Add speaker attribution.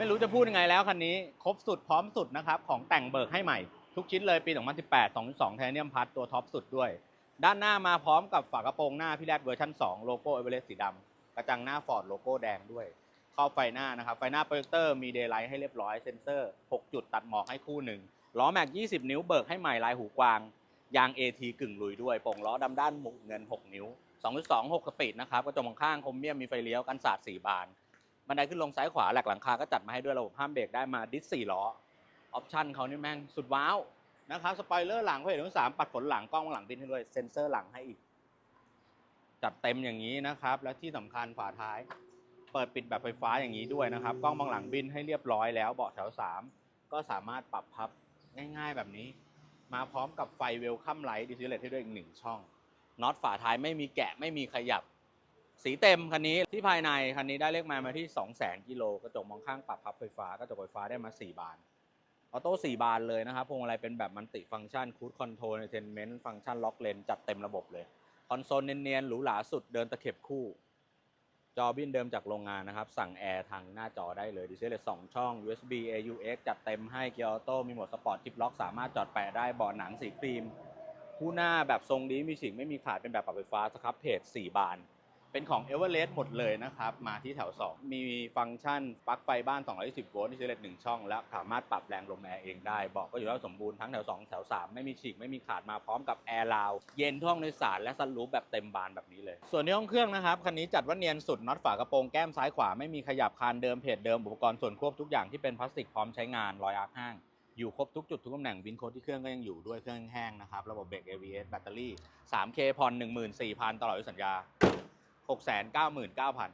Speaker 1: ไม่รู้จะพูดยังไงแล้วคันนี้ ครบสุดพร้อมสุดนะครับ ของแต่งเบิกให้ใหม่ ทุกชิ้นเลยปี 2018 2.2 ไทเทเนียมพัดตัวท็อปสุดด้วย ด้านหน้ามาพร้อมกับฝากระโปรงหน้าพี่แรดเวอร์ชัน2 โลโก้เอเวอเรสต์สีดำกระจังหน้าฟอร์ดโลโก้แดงด้วยครอบไฟหน้านะครับ ไฟหน้าโปรเจคเตอร์มีเดย์ไลท์ให้เรียบร้อยเซ็นเซอร์ 6 จุดตัดหมอกให้คู่หนึ่งล้อแม็ก 20 นิ้วเบิกให้ใหม่ลายหูกวางยาง AT กึ่งลุยด้วยโป่งล้อดำด้านหมุกเงิน 6 นิ้ว 2.2 6 สปีดนะครับกระจกมองข้างคมเมียมมีไฟเลี้ยวกันศาสตร์4บาน บันไดขึ้นลงซ้ายขวาแหลกหลังคาก็จัดมาให้ด้วยระบบห้ามเบรกได้มาดิส4ล้อออปชั่นเขานี่แม่งสุดว้าวนะครับสปอยเลอร์หลังเขาเห็นทั้งสามปัดฝนหลังกล้องหลังบินให้ด้วยเซ็นเซอร์หลังให้อีก จัดเต็มอย่างนี้นะครับ และที่สำคัญฝาท้าย เปิดปิดแบบไฟฟ้าอย่างนี้ด้วยนะครับ กล้องมองหลังบินให้เรียบร้อยแล้วเบาะแถว3ก็สามารถปรับพับง่ายๆแบบนี้ มาพร้อมกับไฟเวลคัมไลท์ดิสเลตให้ด้วยอีกหนึ่งช่องน็อตฝาท้ายไม่มีแกะไม่มีขยับ สีเต็มคันนี้ที่ภายในคันนี้ได้เลขไมามาที่ 2 0 0 0 0กิโลกระจกมองข้างปรับพับไฟฟ้ากระจกไฟฟ้าได้มา 4 บานออโต้4บานเลยนะครับพวงมาลัยเป็นแบบมันติฟังก์ชันคูดคอนโทรลเทนเมนต์ฟังก์ชันล็อกเลนจัดเต็มระบบเลยคอนโซลเนียนๆหรูหราสุดเดินตะเข็บคู่ จอบินเดิมจากโรงงานนะครับ สั่งแอร์ทางหน้าจอได้เลยดีเซลเลส2ช่อง USB AUX จัดเต็มให้เกียร์ออโต้มีโหมดสปอร์ตทิปล็อกสามารถจอดแปะได้เบาะหนังสีครีม คู่หน้าแบบทรงดีมีฉิงไม่มีขาดเป็นแบบปรับไฟฟ้าสครับเพจ4บาน เป็นของ e v e r e s t หมดเลยนะครับ มาที่แถว 2 มีฟังก์ชันปลั๊กไฟบ้าน220โวลต์ที่เซเลต1ช่องและสามารถปรับแรงลมแอร์เองได้ บอกก็อยู่แล้วสมบูรณ์ทั้งแถว 2 แถว 3 ไม่มีฉีก ไม่มีขาดมาพร้อมกับแอร์ลาว เย็นท่องโดยสารและซันรูฟแบบเต็มบานแบบนี้เลย ส่วนที่ห้องเครื่องนะครับ คันนี้จัดว่าเนียนสุดน็อตฝากระโปรงแก้มซ้ายขวาไม่มีขยับคานเดิมเพจเดิมอุปกรณ์ส่วนควบทุกอย่างที่เป็นพลาสติกพร้อมใช้งานรอยอาร์คห้างอยู่ครบทุกจุดทุกตำแหน่งวินโคดที่เครื่องก็ยังอยู่ด้วยเครื่องแห้งนะครับระบบเบรก ABS แบตเตอรี่ 3K ผ่อน14,000 ตลอดอายุสัญญา 699,000